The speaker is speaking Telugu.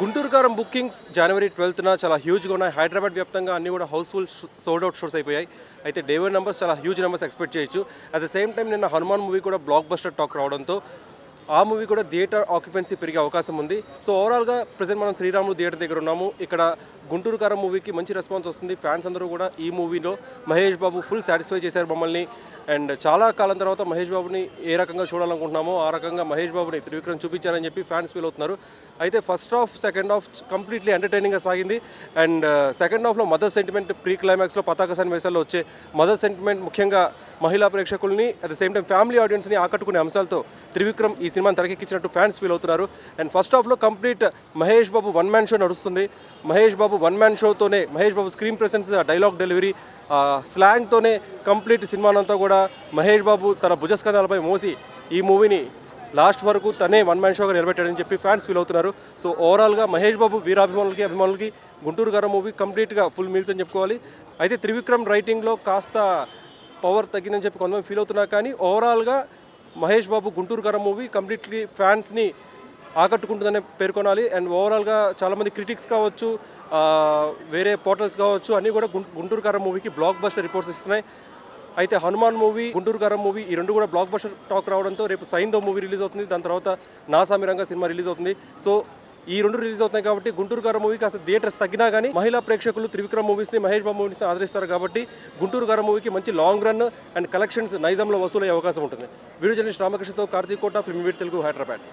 గుంటూరు కారం బుకింగ్స్ జనవరి ట్వెల్త్న చాలా హ్యూజ్గా ఉన్నాయి. హైదరాబాద్ వ్యాప్తంగా అన్ని కూడా హౌస్ఫుల్ సోల్డ్ అవుట్ షోస్ అయిపోయాయి. అయితే డే వన్ నెంబర్స్ చాలా హ్యూజ్ నెంబర్స్ ఎక్స్పెక్ట్ చేయొచ్చు. అట్ ద సేమ్ టైం నిన్న హనుమాన్ మూవీ కూడా బ్లాక్ బస్టర్ టాక్ రావడంతో ఆ మూవీ కూడా థియేటర్ ఆక్యుపెన్సీ పెరిగే అవకాశం ఉంది. సో ఓవరాల్గా ప్రజెంట్ మనం శ్రీరాములు థియేటర్ దగ్గర ఉన్నాము. ఇక్కడ గుంటూరు కారం మూవీకి మంచి రెస్పాన్స్ వస్తుంది. ఫ్యాన్స్ అందరూ కూడా ఈ మూవీలో మహేష్ బాబు ఫుల్ సాటిస్ఫై చేశారు మమ్మల్ని. అండ్ చాలా కాలం తర్వాత మహేష్ బాబుని ఏ రకంగా చూడాలనుకుంటున్నామో ఆ రకంగా మహేష్ బాబుని త్రివిక్రమ్ చూపించారని చెప్పి ఫ్యాన్స్ ఫీల్ అవుతున్నారు. అయితే first half second half completely ఎంటర్టైనింగ్గా సాగింది. అండ్ సెకండ్ హాఫ్లో మదర్ సెంటిమెంట్ ప్రీ క్లైమాక్స్లో పతాక సన్నివేశాల్లో వచ్చే మదర్ సెంటిమెంట్ ముఖ్యంగా మహిళా ప్రేక్షకుల్ని at the same time family ఆడియన్స్ని ఆకట్టుకునే అంశాలతో త్రివిక్రమ్ ఈ సినిమాని తెరకెక్కించినట్టు ఫ్యాన్స్ ఫీల్ అవుతున్నారు. అండ్ ఫస్ట్ హాఫ్లో complete Mahesh Babu one man show నడుస్తుంది. Mahesh Babu one man షోతోనే Mahesh Babu screen presence dialogue delivery స్లాంగ్తోనే complete సినిమానంతా కూడా మహేష్ బాబు తన భుజస్కంధాలపై మోసి ఈ మూవీని లాస్ట్ వరకు తనే వన్ మ్యాన్ షోగా నిలబెట్టాడని చెప్పి ఫ్యాన్స్ ఫీల్ అవుతున్నారు. సో ఓవరాల్గా మహేష్ బాబు వీరాభిమానులకి అభిమానులకి గుంటూరు గారు మూవీ కంప్లీట్గా ఫుల్ మీల్స్ అని చెప్పుకోవాలి. అయితే త్రివిక్రమ్ రైటింగ్లో కాస్త పవర్ తగ్గిందని చెప్పి కొంతమంది ఫీల్ అవుతున్నారు. కానీ ఓవరాల్గా మహేష్ బాబు గుంటూరు గారు మూవీ కంప్లీట్లీ ఫ్యాన్స్ని ఆకట్టుకుంటుందని పేర్కొనాలి. అండ్ ఓవరాల్గా చాలామంది క్రిటిక్స్ కావచ్చు వేరే పోర్టల్స్ కావచ్చు అన్నీ కూడా గుంటూరు గారు మూవీకి బ్లాక్ బస్టర్ రిపోర్ట్స్ ఇస్తున్నాయి. అయితే హనుమాన్ మూవీ గుంటూరు గారం మూవీ ఈ రెండు కూడా బ్లాక్ బస్టర్ టాక్ రావడంతో రేపు సైన్దో మూవీ రిలీజ్ అవుతుంది. దాని తర్వాత నాసామిరంగా సినిమా రిలీజ్ అవుతుంది. సో ఈ రెండు రిలీజ్ అవుతాయి కాబట్టి గుంటూరు గారు మూవీ కాస్త థియేటర్స్ తగ్గినా కానీ మహిళా ప్రేక్షకులు త్రివిక్రమ్ మూవీస్ని మహేష్ బాబు మూవీస్ని ఆదరిస్తారు కాబట్టి గుంటూరు గారు మూవీకి మంచి లాంగ్ రన్ అండ్ కలెక్షన్స్ నైజంలో వసూలయ్యే అవకాశం ఉంటుంది. వీడియో జర్నలిస్ట్ రామకృష్ణతో కార్తీక్ కోట ఫిల్మ్ వీడ్ తెలుగు హైదరాబాద్.